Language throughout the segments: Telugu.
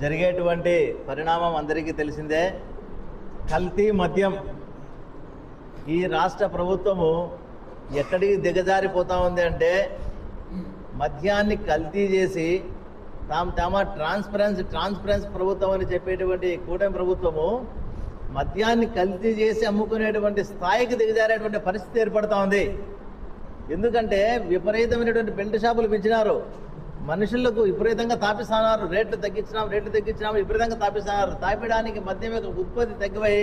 జరిగేటువంటి పరిణామం అందరికీ తెలిసిందే. కల్తీ మద్యం. ఈ రాష్ట్ర ప్రభుత్వము ఎక్కడికి దిగజారిపోతా ఉంది అంటే మద్యాన్ని కల్తీ చేసి తాము తమ ట్రాన్స్పరెన్సీ ట్రాన్స్పరెన్స్ ప్రభుత్వం అని చెప్పేటువంటి కూటమి ప్రభుత్వము మద్యాన్ని కల్తీ చేసి అమ్ముకునేటువంటి స్థాయికి దిగజారేటువంటి పరిస్థితి ఏర్పడుతూ ఉంది. ఎందుకంటే విపరీతమైనటువంటి బెల్ట్ షాపులు పెంచినారు మనుషులకు విపరీతంగా తాపిస్తున్నారు రేట్లు తగ్గించినాం రేట్లు తగ్గించినాం విపరీతంగా తాపిస్తున్నారు తాపడానికి మద్యం యొక్క ఉత్పత్తి తగ్గిపోయి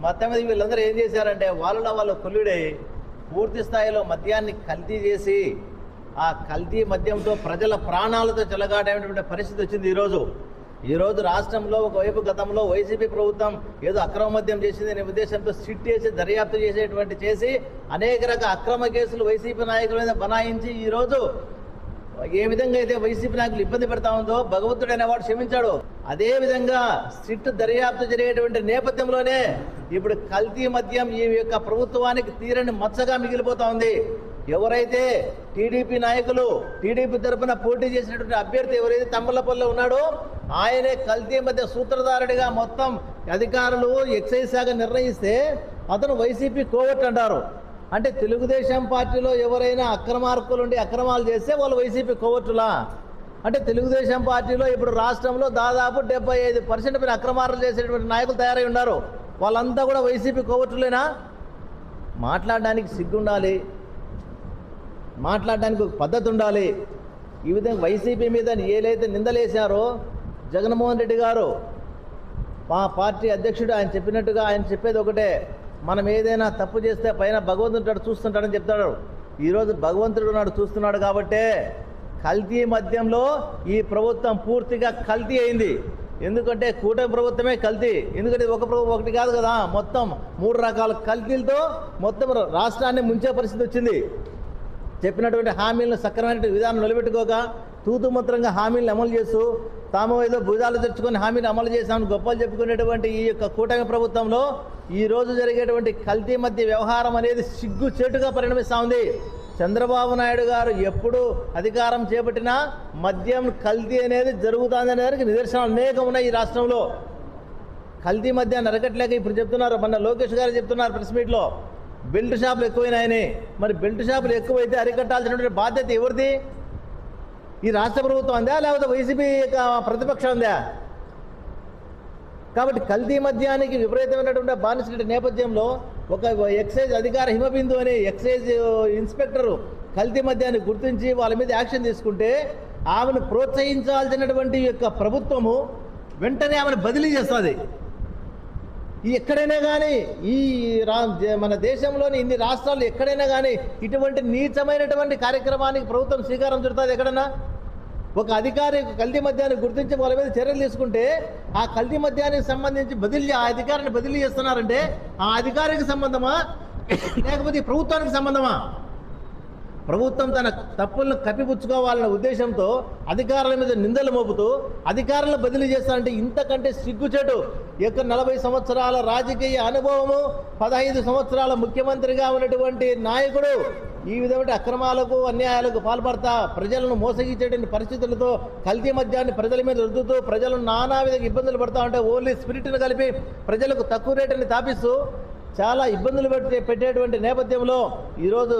మొత్తం మీద వీళ్ళందరూ ఏం చేశారంటే వాళ్ళలో వాళ్ళు కొల్లుడై పూర్తి స్థాయిలో మద్యాన్ని కల్తీ చేసి ఆ కల్తీ మద్యంతో ప్రజల ప్రాణాలతో చెలగాటేటువంటి పరిస్థితి వచ్చింది ఈరోజు. ఈరోజు రాష్ట్రంలో ఒకవైపు గతంలో వైసీపీ ప్రభుత్వం ఏదో అక్రమ మద్యం చేసింది అనే ఉద్దేశంతో సిట్ చేసి దర్యాప్తు చేసేటువంటి చేసి అనేక రకాల అక్రమ కేసులు వైసీపీ నాయకుల మీద బనాయించి ఈరోజు ఏ విధంగా అయితే వైసీపీ నాయకులు ఇబ్బంది పెడతా ఉందో భగవంతుడు అనేవాడు క్షమించాడు. అదే విధంగా సిట్ దర్యాప్తు జరిగేటువంటి నేపథ్యంలోనే ఇప్పుడు కల్తీ మద్యం ఈ యొక్క ప్రభుత్వానికి తీరని మచ్చగా మిగిలిపోతా ఉంది. ఎవరైతే టీడీపీ నాయకులు టీడీపీ తరఫున పోటీ చేసినటువంటి అభ్యర్థి ఎవరైతే తమ్మలపల్లి ఉన్నాడో ఆయనే కల్తీ మధ్య సూత్రధారుడిగా మొత్తం అధికారులు ఎక్సైజ్ శాఖ నిర్ణయిస్తే అతను వైసీపీ కోవట్ అంటారు. అంటే తెలుగుదేశం పార్టీలో ఎవరైనా అక్రమార్కులు ఉండి అక్రమాలు చేస్తే వాళ్ళు వైసీపీ కోవట్టులా? అంటే తెలుగుదేశం పార్టీలో ఇప్పుడు రాష్ట్రంలో దాదాపు డెబ్బై ఐదు పర్సెంట్ మీరు అక్రమార్లు చేసేటువంటి నాయకులు తయారై ఉన్నారు. వాళ్ళంతా కూడా వైసీపీ కోవట్టులేనా? మాట్లాడడానికి సిగ్గుండాలి. మాట్లాడడానికి ఒక పద్ధతి ఉండాలి ఈ విధంగా వైసీపీ మీద ఏదైతే నిందలేశారో జగన్మోహన్ రెడ్డి గారు మా పార్టీ అధ్యక్షుడు ఆయన చెప్పినట్టుగా ఆయన చెప్పేది ఒకటే. మనం ఏదైనా తప్పు చేస్తే పైన భగవంతుడు చూస్తుంటాడని చెప్తాడు. ఈరోజు భగవంతుడు నాడు చూస్తున్నాడు కాబట్టే కల్తీ మద్యంలో ఈ ప్రభుత్వం పూర్తిగా కల్తీ అయింది. ఎందుకంటే కూటమి ప్రభుత్వమే కల్తీ. ఎందుకంటే ఒక ప్రభుత్వం ఒకటి కాదు కదా. మొత్తం మూడు రకాల కల్తీలతో మొత్తం రాష్ట్రాన్ని ముంచే పరిస్థితి వచ్చింది. చెప్పినటువంటి హామీలను సక్రమైన విధానం నిలబెట్టుకోక తూతుమంత్రంగా హామీలను అమలు చేస్తూ తాము ఏదో భుజాలు తెచ్చుకొని హామీని అమలు చేశామని గొప్పలు చెప్పుకునేటువంటి ఈ యొక్క కూటమి ప్రభుత్వంలో ఈరోజు జరిగేటువంటి కల్తీ మధ్య వ్యవహారం అనేది సిగ్గు చేటుగా పరిణమిస్తూ ఉంది. చంద్రబాబు నాయుడు గారు ఎప్పుడు అధికారం చేపట్టినా మద్యం కల్తీ అనేది జరుగుతుంది అనేది నిదర్శనాలు అనేకం ఉన్నాయి ఈ రాష్ట్రంలో. కల్తీ మధ్య నరకట్లేక ఇప్పుడు చెప్తున్నారు మొన్న లోకేష్ గారు చెప్తున్నారు ప్రెస్ మీట్లో. బెల్ట్ షాపులు ఎక్కువైనాయని. మరి బెల్ట్ షాపులు ఎక్కువైతే అరికట్టాల్సినటువంటి బాధ్యత ఎవరిది? ఈ రాష్ట్ర ప్రభుత్వం అందా లేకపోతే వైసీపీ యొక్క ప్రతిపక్షం అందా? కాబట్టి కల్తీ మద్యానికి విపరీతమైనటువంటి బానిసటువంటి నేపథ్యంలో ఒక ఎక్సైజ్ అధికార హిమబిందు అని ఎక్సైజ్ ఇన్స్పెక్టరు కల్తీ మద్యాన్ని గుర్తించి వాళ్ళ మీద యాక్షన్ తీసుకుంటే ఆమెను ప్రోత్సహించాల్సినటువంటి యొక్క ప్రభుత్వము వెంటనే ఆమెను బదిలీ చేస్తుంది. ఎక్కడైనా కానీ ఈ రా మన దేశంలోని ఇన్ని రాష్ట్రాలు ఎక్కడైనా కానీ ఇటువంటి నీచమైనటువంటి కార్యక్రమానికి ప్రభుత్వం శ్రీకారం చుడుతుంది ఎక్కడన్నా? ఒక అధికారి కల్తీ మద్యాన్ని గుర్తించి వాళ్ళ మీద చర్యలు తీసుకుంటే ఆ కల్తీ మద్యానికి సంబంధించి బదిలీ ఆ అధికారిని బదిలీ చేస్తున్నారంటే ఆ అధికారికి సంబంధమా? లేకపోతే ప్రభుత్వానికి సంబంధమా? ప్రభుత్వం తన తప్పులను కప్పిపుచ్చుకోవాలన్న ఉద్దేశంతో అధికారుల మీద నిందలు మోపుతూ అధికారులను బదిలీ చేస్తారంటే ఇంతకంటే సిగ్గుచేటు. యొక్క నలభై సంవత్సరాల రాజకీయ అనుభవము పదహైదు సంవత్సరాల ముఖ్యమంత్రిగా ఉన్నటువంటి నాయకుడు ఈ విధమైన అక్రమాలకు అన్యాయాలకు పాల్పడతా ప్రజలను మోసగించేటువంటి పరిస్థితులతో కల్తీ మద్యాన్ని ప్రజల మీద రుద్దుతూ ప్రజలను నానా విధంగా ఇబ్బందులు పడతా ఉంటే ఓన్లీ స్పిరిట్ను కలిపి ప్రజలకు తక్కువ రేటుని తాపిస్తూ చాలా ఇబ్బందులు పెట్టి పెట్టేటువంటి నేపథ్యంలో ఈరోజు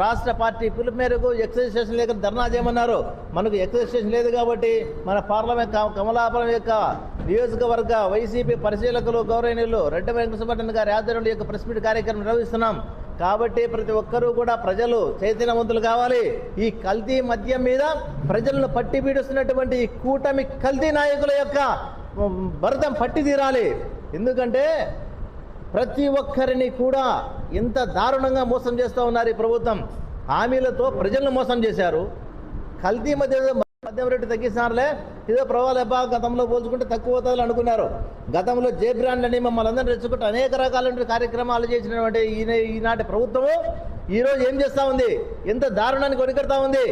రాష్ట్ర పార్టీ పిలుపు మేరకు ఎక్సైజ్ స్టేషన్ లేక ధర్నా చేయమన్నారు. మనకు ఎక్సైజ్ స్టేషన్ లేదు కాబట్టి మన పార్లమెంట్ కమలాపురం యొక్క నియోజకవర్గ వైసీపీ పరిశీలకులు గౌరవనీయులు రెడ్డి వెంకటసుబ్బన్ గారి ఆధ్వర్యంలో యొక్క ప్రెస్ మీట్ కార్యక్రమం నిర్వహిస్తున్నాం. కాబట్టి ప్రతి ఒక్కరూ కూడా ప్రజలు చైతన్యవంతులు కావాలి. ఈ కల్తీ మద్యం మీద ప్రజలను పట్టి పీడిస్తున్నటువంటి ఈ కూటమి కల్తీ నాయకుల యొక్క భరతం పట్టి తీరాలి. ఎందుకంటే ప్రతి ఒక్కరిని కూడా ఎంత దారుణంగా మోసం చేస్తూ ఉన్నారు ఈ ప్రభుత్వం. హామీలతో ప్రజలను మోసం చేశారు. కల్తీ మధ్య మద్యం రేటు తగ్గిస్తున్నారులే ఏదో ప్రవాలబ్బా గతంలో పోల్చుకుంటే తక్కువ అవుతుందని అనుకున్నారు. గతంలో జే బ్రాండ్ అని మమ్మల్ని అందరినీ రెచ్చుకుంటూ అనేక రకాలైన కార్యక్రమాలు చేసినటువంటి ఈయన ఈనాటి ప్రభుత్వము ఈరోజు ఏం చేస్తూ ఉంది? ఎంత దారుణానికి ఒడికడతా ఉంది?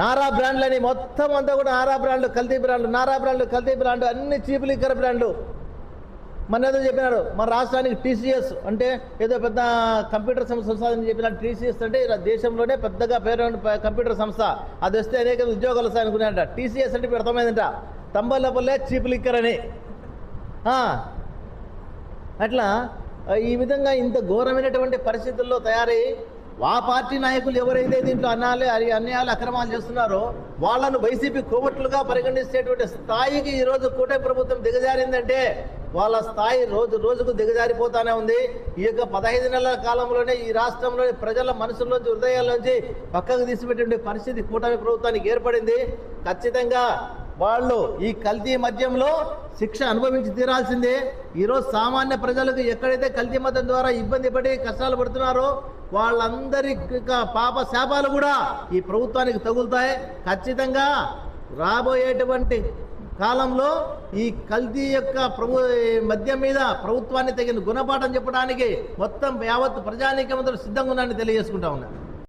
నారా బ్రాండ్లని మొత్తం అంతా కూడా నారా బ్రాండ్లు కల్తీ బ్రాండ్లు నారా బ్రాండ్లు కల్తీ బ్రాండ్లు అన్ని చీపులు లిక్కర్ బ్రాండ్లు మన ఏదో చెప్పినాడు మన రాష్ట్రానికి టీసీఎస్ అంటే ఏదో పెద్ద కంప్యూటర్ సంస్థ అని చెప్పిన టీసీఎస్ అంటే ఇలా దేశంలోనే పెద్దగా పేరు కంప్యూటర్ సంస్థ. అది వస్తే అనేక ఉద్యోగాలు వస్తాయి టీసీఎస్ అంటే ఇప్పుడు అర్థమైందంట. తంబలపల్లె చీప్ లిక్కర్ అని అట్లా ఈ విధంగా ఇంత ఘోరమైనటువంటి పరిస్థితుల్లో తయారై ఆ పార్టీ నాయకులు ఎవరైతే దీంట్లో అన్నాలు అన్యాయాలు అక్రమాలు చేస్తున్నారో వాళ్ళను వైసీపీ కోవట్లుగా పరిగణించేటువంటి స్థాయికి ఈరోజు కూటమి ప్రభుత్వం దిగజారిందంటే వాళ్ళ స్థాయి రోజు రోజుకు దిగజారిపోతానే ఉంది. ఈ యొక్క పదహైదు నెలల కాలంలోనే ఈ రాష్ట్రంలోని ప్రజల మనసుల్లోంచి హృదయాల్లోంచి పక్కకు తీసిపెట్టే పరిస్థితి కూటమి ప్రభుత్వానికి ఏర్పడింది. ఖచ్చితంగా వాళ్ళు ఈ కల్తీ మద్యంలో శిక్ష అనుభవించి తీరాల్సిందే. ఈరోజు సామాన్య ప్రజలకు ఎక్కడైతే కల్తీ మద్యం ద్వారా ఇబ్బంది పడి కష్టాలు పడుతున్నారో వాళ్ళందరి పాప శాపాలు కూడా ఈ ప్రభుత్వానికి తగులుతాయి. ఖచ్చితంగా రాబోయేటువంటి కాలంలో ఈ కల్తీ యొక్క ప్రభు మద్యం మీద ప్రభుత్వాన్ని తగిన గుణపాఠం చెప్పడానికి మొత్తం యావత్ ప్రజానీకమంతో సిద్ధంగా ఉన్నారని తెలియజేసుకుంటా ఉన్నా.